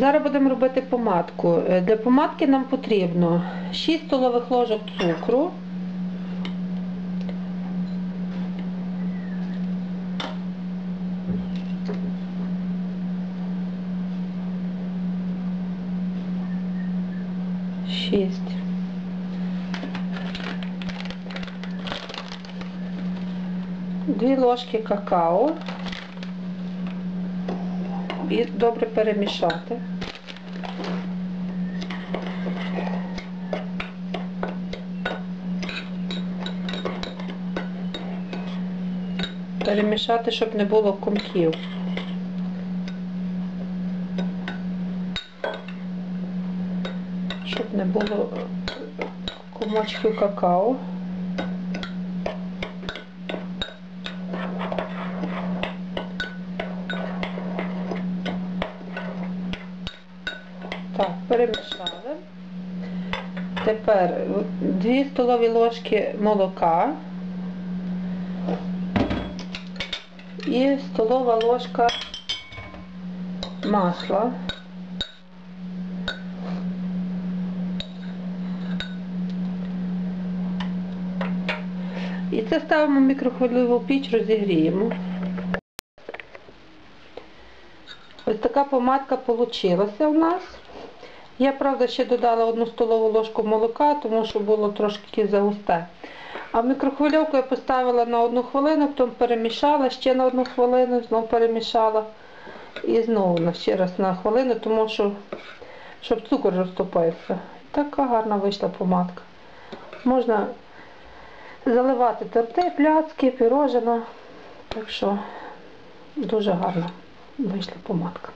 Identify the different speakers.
Speaker 1: Зараз будемо робити помадку. Е, Для помадки нам потрібно 6 столових ложок цукру, шість. Дві ложки какао і добре перемішати. Перемішати, щоб не було комків. Щоб не було комочків какао. Так, перемішали. Тепер 2 столові ложки молока і столова ложка масла. І це ставимо в мікрохвильову піч, розігріємо. Ось така помадка вийшла у нас. Я, правда, ще додала одну столову ложку молока, тому що було трошки загусте. А мікрохвильовку я поставила на одну хвилину, потім перемішала ще на одну хвилину, знову перемішала. І знову ще раз на хвилину, тому що щоб цукор розтопився. Така гарна вийшла помадка. Можна заливати торти, пляцки, пірожина. Так що дуже гарна вийшла помадка.